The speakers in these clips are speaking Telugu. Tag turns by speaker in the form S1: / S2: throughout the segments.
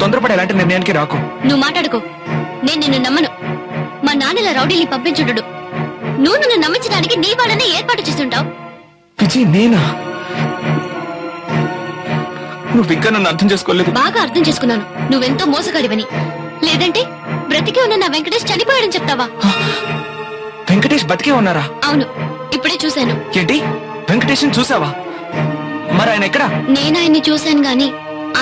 S1: తొందరపడి ఎలాంటి నిర్ణయానికి రాకు.
S2: నువ్వు మాట్లాడుకో. నేను నిన్ను నమ్మను. మా నాన్నల రౌడీని పంపించుండడు. నువ్వు నన్ను నమ్మించడానికి నీ వాళ్ళనే ఏర్పాటు చేస్తుంటావు.
S1: విజయ్ నేనా? నువ్వు ఇంకా నన్ను అర్థం చేసుకోలేదు.
S2: బాగా అర్థం చేసుకున్నాను. నువ్వెంతో మోసగాడివని. లేదంటే బ్రతికి ఉన్న నా వెంకటేష్ చనిపోయాడని చెప్తావా?
S1: వెంకటేష్ బతికే ఉన్నారా?
S2: అవును. ఇప్పుడే చూశాను.
S1: ఏంటి? వెంకటేష్ని చూసావా మరి ఆయన ఎక్కడా?
S2: నేను ఆయన్ని చూశాను గాని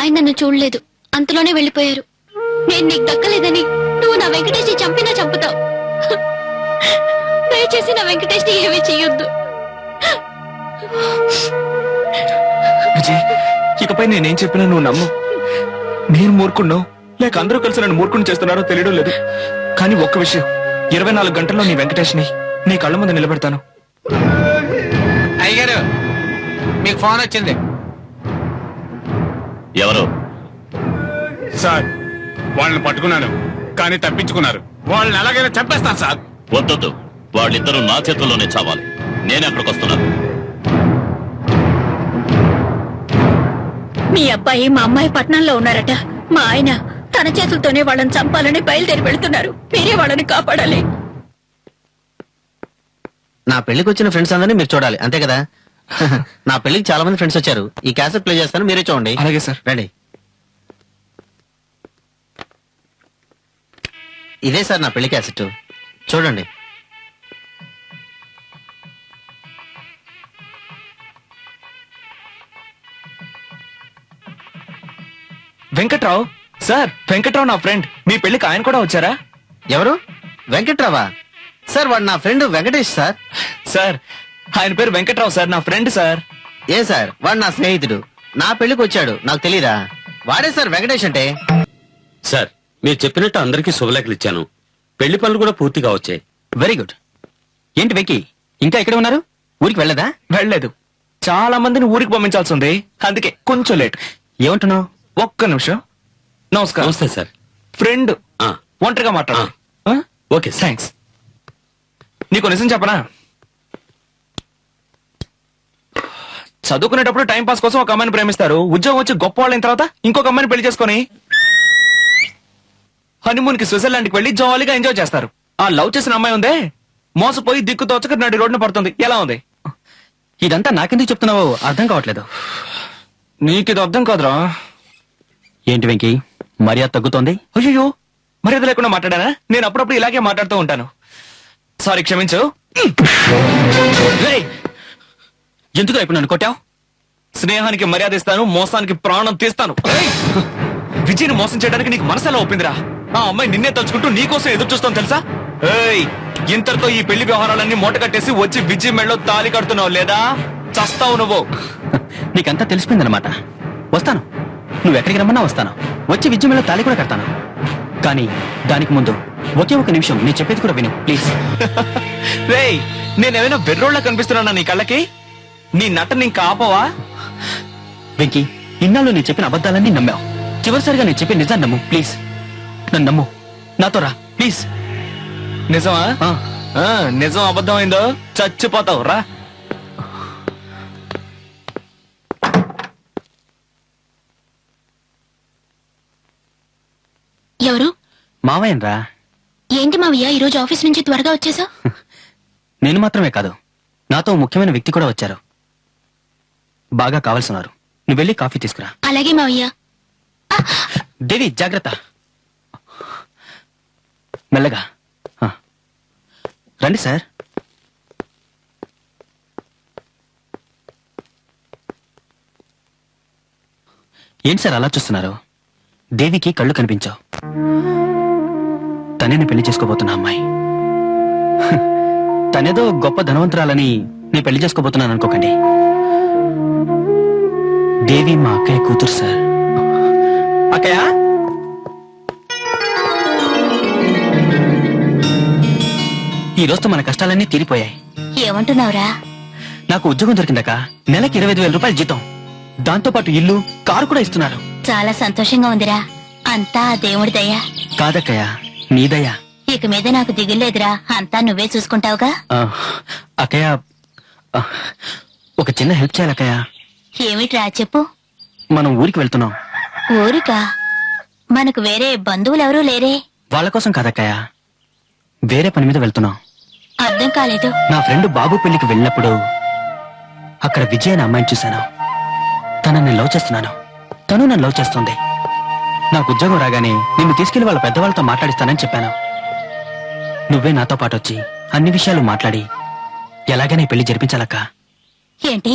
S2: ఆయన నన్ను చూడలేదు. అంతలోనే వెళ్ళిపోయారు. నేను నీకు దక్కలేదని నువ్వు నా వెంకటేష్ చంపినా చంపుతావు. దయచేసి నా వెంకటేష్ ఏమీ చెయ్యొద్దు.
S1: విజయ్ ఇకపై నేనేం చెప్పినా నువ్వు నమ్ము. నేను మూర్ఖున్నావు లేక అందరూ కలిసి నన్ను మూర్ఖుని చేస్తున్నారో తెలియడం లేదు. కానీ ఒక్క విషయం ఇరవై నాలుగు గంటల్లో నీ వెంకటేష్ని నీ కళ్ళ ముందు నిలబెడతాను.
S3: అయ్యగారు మీకు ఫోన్ వచ్చింది.
S4: ఎవరు?
S5: సార్ వాళ్ళని పట్టుకున్నాను కానీ తప్పించుకున్నారు. వాళ్ళని ఎలాగైనా చంపేస్తాను సార్.
S4: వద్దొద్దు. వాళ్ళిద్దరూ నా చేతుల్లోనే చావాలి. నేను అక్కడికి వస్తున్నాను
S6: మీ అబ్బాయి మా అమ్మాయి పట్నంలో ఉన్నారట. మా ఆయన తన చేతులతోనే వాళ్ళని చంపాలని బయలుదేరి వెళ్తున్నారు. మీరే వాళ్ళని కాపాడాలి.
S7: నా పెళ్ళికి వచ్చిన ఫ్రెండ్స్ అందరినీ మీరు చూడాలి. అంతే కదా? నా పెళ్ళికి చాలా మంది ఫ్రెండ్స్ వచ్చారు. ఈ క్యాసెట్ ప్లే చేస్తాను మీరే చూడండి.
S1: అలాగే సార్
S7: రండి. ఇదే సార్ నా పెళ్ళి క్యాసెట్. చూడండి.
S1: వెంకట్రావు? సార్ వెంకట్రావు నా ఫ్రెండ్. మీ పెళ్ళికి ఆయన కూడా వచ్చారా?
S7: ఎవరు? వెంకట్రావా? సార్ వాడు నా ఫ్రెండ్ వెంకటేష్ సార్.
S1: సార్ ఆయన పేరు వెంకట్రావు సార్ నా ఫ్రెండ్ సార్.
S7: ఏ సార్? వాడు నా స్నేహితుడు. నా పెళ్ళికి వచ్చాడు. నాకు తెలీదా? వాడే సార్ వెంకటేష్ అంటే?
S8: సార్ మీరు చెప్పినట్టు అందరికీ శుభలేఖలు ఇచ్చాను. పెళ్ళి పనులు కూడా పూర్తిగా వచ్చాయి
S9: వెరీ గుడ్ ఏంటి వెక్కి ఇంకా ఇక్కడ ఉన్నారు? ఊరికి వెళ్ళదా?
S1: వెళ్ళలేదు. చాలా మందిని ఊరికి పంపించాల్సి ఉంది అందుకే కొంచెం లేట్.
S9: ఏమంటున్నావు?
S1: ఒక్క నిమిషం. నమస్కారం.
S8: నమస్తే సార్.
S1: ఫ్రెండ్.
S8: ఆ,
S1: ఒంటరిగా మాట్లాడు.
S8: Okay sir.
S1: థ్యాంక్స్ నీకు నిజం చెప్పనా? చదువుకునేటప్పుడు టైం పాస్ కోసం ఒక అమ్మాయిని ప్రేమిస్తారు. ఉద్యోగం వచ్చి గొప్ప వాళ్ళైన తర్వాత ఇంకొక అమ్మాయిని పెళ్ళి చేసుకొని హనీమూన్కి స్విట్జర్లాండ్కి వెళ్ళి జాలీగా ఎంజాయ్ చేస్తారు. ఆ లవ్ చేసిన అమ్మాయి ఉందే? మోసపోయి దిక్కు తోచక నడి రోడ్డున పడుతుంది. ఎలా ఉంది?
S9: ఇదంతా నాకెందుకు చెప్తున్నావో అర్థం కావట్లేదు.
S1: నీకు ఇది అర్థం కాదురా.
S9: ఏంటి వెంకీ? మర్యాద తగ్గుతోంది?
S1: అయ్యో మర్యాద లేకుండా మాట్లాడానా? నేను అప్పుడప్పుడు ఇలాగే మాట్లాడుతూ ఉంటాను. సారీ క్షమించు.
S9: ఎందుకు ఇప్పుడు నన్ను కొట్టావు?
S1: స్నేహానికి మర్యాద ఇస్తాను మోసానికి ప్రాణం తీస్తాను! విజయ్ని మోసం చేయడానికి నీకు మనసు ఎలా ఒప్పిందిరా? ఆ అమ్మాయి నిన్నే తలుచుకుంటూ నీకోసం ఎదురు చూస్తాను తెలుసా? ఏయ్ ఇంతటితో ఈ పెళ్ళి వ్యవహారాలన్నీ మూట కట్టేసి వచ్చి విజయ్ మెళ్ళో తాలి కడుతున్నావు లేదా? చస్తావు నువ్వు.
S9: నీకంతా తెలిసిపోయిందనమాట వస్తాను. నువ్వు ఎక్కడికి రమ్మన్నా వస్తాను. వచ్చి విద్యమేళ తాళి కూడా కడతాను. కానీ దానికి ముందు ఒకే ఒక నిమిషం నేను చెప్పేది కూడా విను ప్లీజ్.
S1: రేయ్ నేనేమైనా బెర్రోళ్ళ కనిపిస్తున్నానా నీ కళ్ళకి? నీ నటని ఇంకా ఆపవా?
S9: వెంకీ ఇన్నాళ్ళు నేను చెప్పిన అబద్ధాలన్నీ నమ్మావు. చివరిసారిగా నేను చెప్పే నిజాన్ని నమ్ము ప్లీజ్. నన్ను నమ్ము. నాతో రా. ప్లీజ్.
S1: నిజమా?
S9: ఆ.
S1: నిజం అబద్ధమైందో చచ్చిపోతావు. రా.
S2: ఎవరు?
S9: మావయ్యన్ రా.
S2: ఏంటి మావయ్య ఈ రోజు ఆఫీస్ నుంచి త్వరగా వచ్చేసా
S9: నేను మాత్రమే కాదు నాతో ఓ ముఖ్యమైన వ్యక్తి కూడా వచ్చారు. బాగా కావాల్సినారు నువ్వు వెళ్ళి కాఫీ తీసుకురా.
S2: అలాగే మావయ్య.
S9: దేవి జాగ్రత్త. మెల్లగా. రండి సార్. ఏంటి సార్ అలా చూస్తున్నారు? దేవికి కళ్ళు కనిపించావు. తనేని పెళ్ళి చేసుకోబోతున్నా అమ్మాయి. తనేదో గొప్ప ధనవంతురాలని నేను పెళ్ళి చేసుకోబోతున్నాను అనుకోకండి. దేవి మా అక్కయ్య కూతురు సార్. అక్కయ్య? ఈ రోజుతో మన కష్టాలన్నీ తీరిపోయాయి.
S6: ఏమంటున్నావురా?
S9: నాకు ఉద్యోగం దొరికిందక నెలకి ఇరవై వేల రూపాయలు జీతం. దాంతో పాటు ఇల్లు కారు కూడా ఇస్తున్నారు.
S6: చాలా సంతోషంగా ఉందిరా. అంతా దేవుడి దయ.
S9: కాదక్కయ్య నీదయ్యా
S6: ఇక మీద నాకు దిగులేదురా అంతా నువ్వే చూసుకుంటావుగా?
S9: ఆ, అక్కయ్య ఆ, ఒక చిన్న హెల్ప్ చేయాలి అక్కయ్య
S6: ఏమిట్రా చెప్పు.
S9: మనం ఊరికి వెళ్తున్నాం.
S6: ఊరికా?
S10: మనకు వేరే బంధువులెవరూ లేరే?
S9: వాళ్ళ కోసం కాదక్కయ్య వేరే పని మీద వెళ్తున్నాం.
S10: అర్థం కాలేదు.
S9: నా ఫ్రెండ్ బాబు పెళ్ళికి వెళ్ళినప్పుడు అక్కడ విజయ్ అనే అమ్మాయిని చూశాను. తనని నేను లవ్ చేస్తున్నాను. తను నన్ను లవ్ చేస్తుంది. నాకు ఉద్యోగం రాగానే నిన్ను తీసుకెళ్ళి వాళ్ళ పెద్దవాళ్ళతో మాట్లాడిస్తానని చెప్పాను. నువ్వే నాతో పాటు వచ్చి అన్ని విషయాలు మాట్లాడి ఎలాగైనా పెళ్ళి జరిపించాలక్క.
S10: ఏంటి?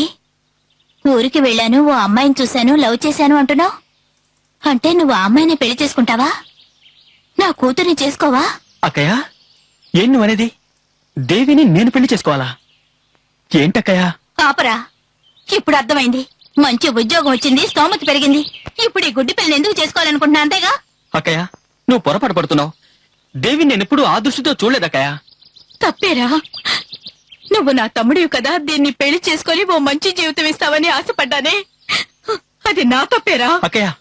S10: ఊరికి వెళ్ళాను ఓ అమ్మాయిని చూశాను లవ్ చేశాను అంటున్నావు? అంటే నువ్వు ఆ అమ్మాయిని పెళ్ళి చేసుకుంటావా? నా కూతుర్ని చేసుకోవా?
S9: అక్కయ్య ఏం నువ్వనేది? దేవిని నేను పెళ్ళి చేసుకోవాలా? ఏంటక్కయ్య?
S10: పాపరా ఇప్పుడు అర్థమైంది. మంచి ఉద్యోగం వచ్చింది స్తోమత పెరిగింది. ఇప్పుడు ఈ గుడ్డి పిల్లని ఎందుకు చేసుకోవాలనుకుంటున్నా అంతేగా?
S9: అక్కయ్య నువ్వు పొరపాటు పడుతున్నావు. దేవి నేను ఎప్పుడు ఆ దృష్టితో చూడలేదక్కయ్య.
S10: తప్పేరా? నువ్వు నా తమ్ముడివి కదా దీన్ని పెళ్ళి చేసుకొని ఓ మంచి జీవితం ఇస్తావని ఆశపడ్డానే? అది నా తప్పేరా?
S9: అక్కయ్య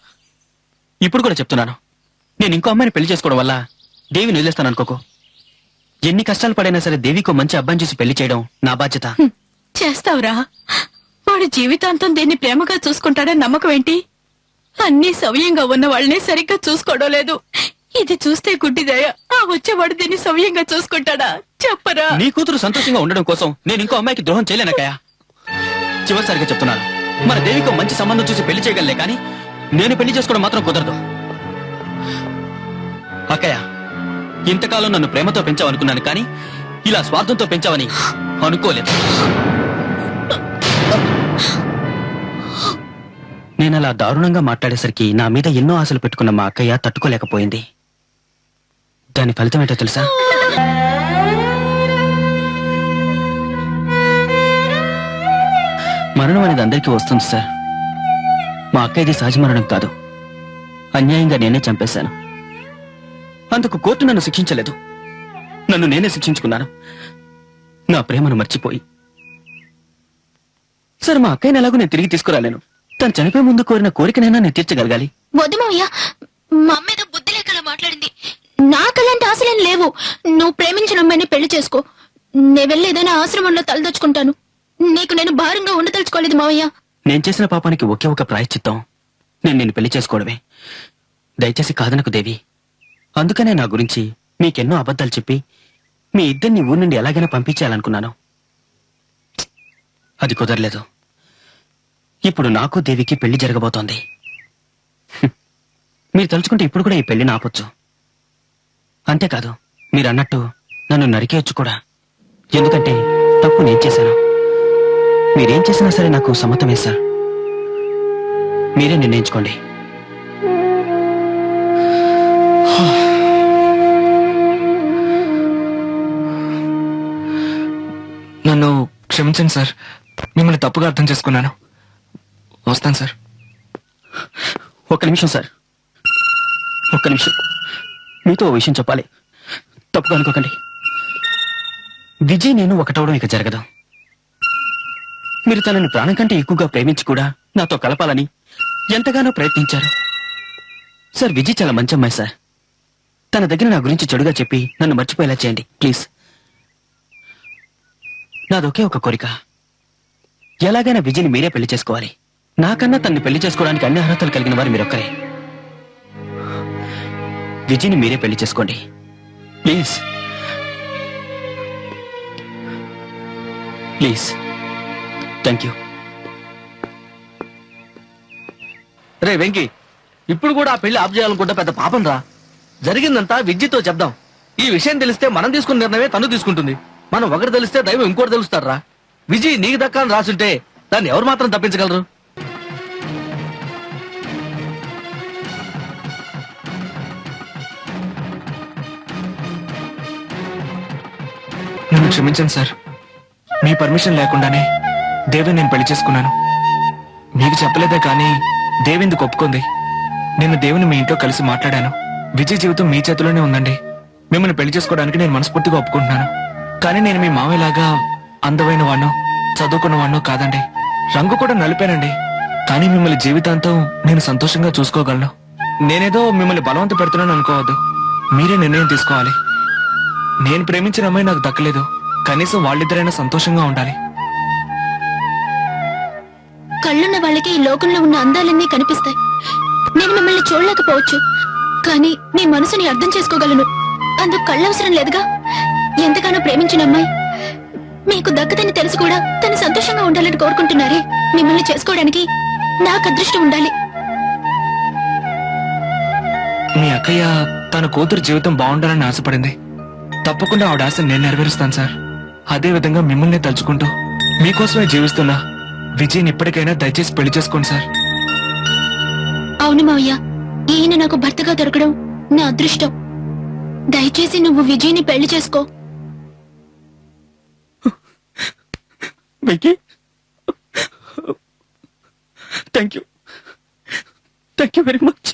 S9: ఇప్పుడు కూడా చెప్తున్నాను. నేను ఇంకో అమ్మాయిని పెళ్ళి చేసుకోవడం వల్ల దేవిని వదిలేస్తాను అనుకోకు. ఎన్ని కష్టాలు పడైనా సరే దేవికో మంచి అబ్బాయిని చూసి పెళ్ళి చేయడం నా బాధ్యత.
S10: చేస్తావురా. వాడు జీవితాంతం దీన్ని ప్రేమగా చూసుకుంటాడని నమ్మకం ఏంటి? అన్ని సవ్యంగా ఉన్న వాళ్ళని సరిగ్గా చూసుకోవడం లేదు. ఇది చూస్తే గుడ్డిదయ ఆ వచ్చేవాడు దీన్ని సవ్యంగా చూసుకుంటాడా? చెప్పరా.
S9: నీ కూతురు సంతోషంగా ఉండడం కోసం నేను ఇంకో అమ్మాయికి ద్రోహం చేయలేనక్కయ్య చివరిసారిగా చెప్తున్నాను. మన దేవికో మంచి సంబంధం చూసి పెళ్ళి చేయగలలే కానీ నేను పెళ్ళి చేసుకోవడం మాత్రం కుదరదు. అక్కయ్య ఇంతకాలం నన్ను ప్రేమతో పెంచావనుకున్నాను కానీ ఇలా స్వార్థంతో పెంచావని అనుకోలేదు. నేను అలా దారుణంగా మాట్లాడేసరికి నా మీద ఎన్నో ఆశలు పెట్టుకున్న మా అక్కయ్య తట్టుకోలేకపోయింది. దాని ఫలితం ఏంటో తెలుసా? మరణం అనేది అందరికీ వస్తుంది సార్. మా అక్కయ్యది సహజ మరణం కాదు. అన్యాయంగా నేనే చంపేశాను. అందుకు కోర్టు నన్ను శిక్షించలేదు. నన్ను నేనే శిక్షించుకున్నాను. నా ప్రేమను మర్చిపోయి. సార్ మా అక్కయ్యని ఎలాగో నేను తిరిగి తీసుకురాలేను. తను చనిపోయే ముందు కోరిన కోరికనైనా నేను తీర్చగలగాలి.
S11: వద్దు మావయ్య. మా బుద్ధి లేకలా మాట్లాడింది. నాకు అలాంటి ఆశలేం లేవు. నువ్వు ప్రేమించిన అమ్మాయిని పెళ్ళి చేసుకో. నే వెళ్ళి ఏదైనా ఆశ్రమంలో తలదొచ్చుకుంటాను. నీకు నేను భారంగా ఉండదలుచుకోలేదు మావయ్య.
S9: నేను చేసిన పాపానికి ఒకే ఒక ప్రాయశ్చిత్తం. నేను నిన్ను పెళ్ళి చేసుకోవడమే. దయచేసి కాదనకు దేవి. అందుకనే నా గురించి మీకెన్నో అబద్ధాలు చెప్పి మీ ఇద్దరిని ఊరి నుండి ఎలాగైనా పంపించాలనుకున్నాను అది కుదరలేదు. ఇప్పుడు నాకు దేవికి పెళ్ళి జరగబోతోంది. మీరు తలుచుకుంటే ఇప్పుడు కూడా ఈ పెళ్ళిని ఆపొచ్చు అంతేకాదు మీరు అన్నట్టు నన్ను నరికేయొచ్చు కూడా. ఎందుకంటే తప్పు నేను చేశాను. మీరేం చేసినా సరే నాకు సమ్మతమే సార్. మీరే నిర్ణయించుకోండి.
S1: క్షమించండి సార్. మిమ్మల్ని తప్పుగా అర్థం చేసుకున్నాను. వస్తాను సార్.
S9: ఒక్క నిమిషం సార్. ఒక్క నిమిషం. మీతో ఓ విషయం చెప్పాలి. తప్పుగా అనుకోకండి. విజయ్ నేను ఒకటవడం ఇక జరగదు. మీరు తనని ప్రాణం కంటే ఎక్కువగా ప్రేమించి కూడా నాతో కలపాలని ఎంతగానో ప్రయత్నించారు. సార్ విజయ్ చాలా మంచి అమ్మాయి సార్. తన దగ్గర నా గురించి చెడుగా చెప్పి నన్ను మర్చిపోయేలా చేయండి ప్లీజ్. నాదొకే ఒక కోరిక. ఎలాగైనా విజయ్ని మీరే పెళ్ళి చేసుకోవాలి. నాకన్నా తన్ని పెళ్ళి చేసుకోవడానికి అన్ని అర్హతలు కలిగిన వారు మీరొక్కరే. విజయ్ని మీరే పెళ్ళి చేసుకోండి. ప్లీజ్. ప్లీజ్. Thank you.
S7: రే వెంకీ ఇప్పుడు కూడా ఆ పెళ్ళి ఆఫ్ చేయాలనుకుంటే పెద్ద పాపం రా. జరిగిందంతా విద్యతో చెప్దాం. ఈ విషయం తెలిస్తే మనం తీసుకున్న నిర్ణయమే తను తీసుకుంటుంది. మనం ఒకరు తెలిస్తే దైవం ఇంకోటి తెలుస్తారా విజయ్ నీకు దక్కని రాసుంటే దాన్ని ఎవరు మాత్రం తప్పించగలరు?
S1: నన్ను క్షమించండి సార్. మీ పర్మిషన్ లేకుండానే దేవిని నేను పెళ్ళి చేసుకున్నాను. మీకు చెప్పలేదే కానీ దేవిందుకు ఒప్పుకుంది? నేను దేవుని మీ ఇంట్లో కలిసి మాట్లాడాను. విజయ్ జీవితం మీ చేతిలోనే ఉందండి. మిమ్మల్ని పెళ్ళి చేసుకోవడానికి నేను మనస్ఫూర్తిగా ఒప్పుకుంటున్నాను. కానీ నేను మీ మావయ్యలాగా అందమైన వాణ్ణో చదువుకున్న వాణ్ణో కాదండి. రంగు కూడా నలిపానండి. కానీ మిమ్మల్ని జీవితాంతం నేను సంతోషంగా చూసుకోగలను. నేనేదో మిమ్మల్ని బలవంత పెడుతున్నాను అనుకోవద్దు. మీరే నిర్ణయం తీసుకోవాలి. నేను ప్రేమించిన అమ్మాయి నాకు దక్కలేదు. కనీసం వాళ్ళిద్దరైనా సంతోషంగా ఉండాలి.
S11: కళ్ళున్న వాళ్ళకి ఈ లోకంలో ఉన్న అందాలన్నీ కనిపిస్తాయి. నేను మిమ్మల్ని చూడలేకపోవచ్చు. కానీ నీ మనసుని అర్థం చేసుకోగలను. అందుకు కళ్ళవసరం లేదుగా? ఎంతగానో ప్రేమించిన అమ్మాయి. మీకు దక్కదని తెలిసి కూడా తను సంతోషంగా ఉండాలని కోరుకుంటున్నారే. మిమ్మల్ని చేసుకోవడానికి నాకు అదృష్టం ఉండాలి.
S1: మీ అక్కయ్య తన కూతురు జీవితం బాగుండాలని ఆశపడింది. తప్పకుండా ఆవిడ ఆశ నేను నెరవేరుస్తాను సార్. అదే విధంగా మిమ్మల్ని తలుచుకుంటూ మీకోసమే జీవిస్తున్నా విజయ్ని ఇప్పటికైనా దయచేసి పెళ్ళి చేసుకోండి సార్.
S11: అవును మావయ్య ఈయన నాకు భర్తగా దొరకడం నా అదృష్టం. దయచేసి నువ్వు విజయ్ని పెళ్ళి చేసుకో.
S9: Venky thank you thank you very much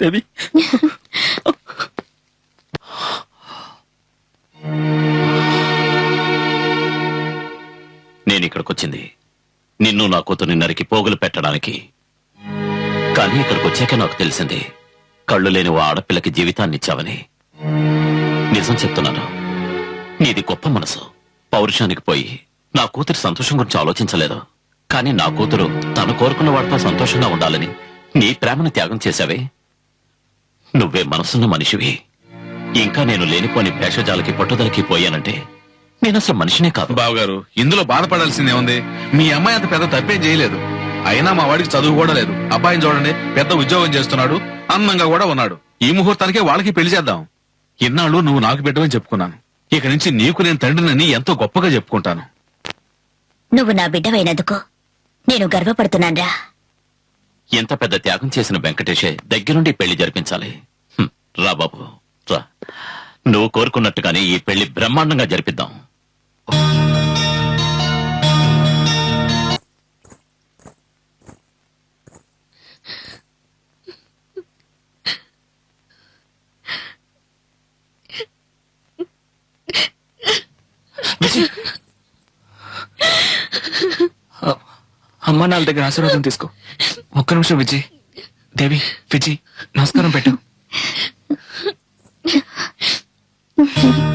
S9: Devi
S4: నేను ఇక్కడికి వచ్చింది నిన్ను నా కూతుర్ని నరికి పోగులు పెట్టడానికి. కానీ ఇక్కడికి వచ్చాక నాకు తెలిసింది. కళ్ళు లేని ఓ ఆడపిల్లకి జీవితాన్ని ఇచ్చావని నిజం చెప్తున్నాను. నీది గొప్ప మనసు. పౌరుషానికి పోయి నా కూతురి సంతోషం గురించి ఆలోచించలేదు. కానీ నా కూతురు తను కోరుకున్న వాడితో సంతోషంగా ఉండాలని నీ ప్రేమను త్యాగం చేశావే. నువ్వే మనసున్న మనిషివి. ఇంకా నేను లేనిపోని భేషజాలకి పట్టుదలకి పోయానంటే నేను అసలు మనిషినే కాదు.
S12: బావగారు ఇందులో బాధపడాల్సిందే ఉంది మీ అమ్మాయి అంత పెద్ద తప్పేం చేయలేదు. అయినా మా వాడికి చదువు కూడా లేదు. అబ్బాయిని చూడండి పెద్ద ఉద్యోగం చేస్తున్నాడు అందంగా కూడా ఉన్నాడు. ఈ ముహూర్తానికే వాళ్ళకి పెళ్ళి చేద్దాం. ఇన్నాళ్ళు నువ్వు నాకు పెట్టమని చెప్పుకున్నాను. ఇక నుంచి నీకు నేను తండ్రినని ఎంతో గొప్పగా చెప్పుకుంటాను.
S11: నువ్వు నా బిడ్డవైనందుకు నేను గర్వపడుతున్నాన్రా.
S4: ఎంత పెద్ద త్యాగం చేసిన వెంకటేషే దగ్గరుండి పెళ్ళి జరిపించాలి. హ్మ్, రా బాబు రా. నువ్వు కోరుకున్నట్టుగానే ఈ పెళ్ళి బ్రహ్మాండంగా జరిపిద్దాం.
S1: అమ్మ నాన్న దగ్గర ఆశీర్వాదం తీసుకో. ఒక్క నిమిషం విజయ్. దేవి విజయ్ నమస్కారం పెట్టు.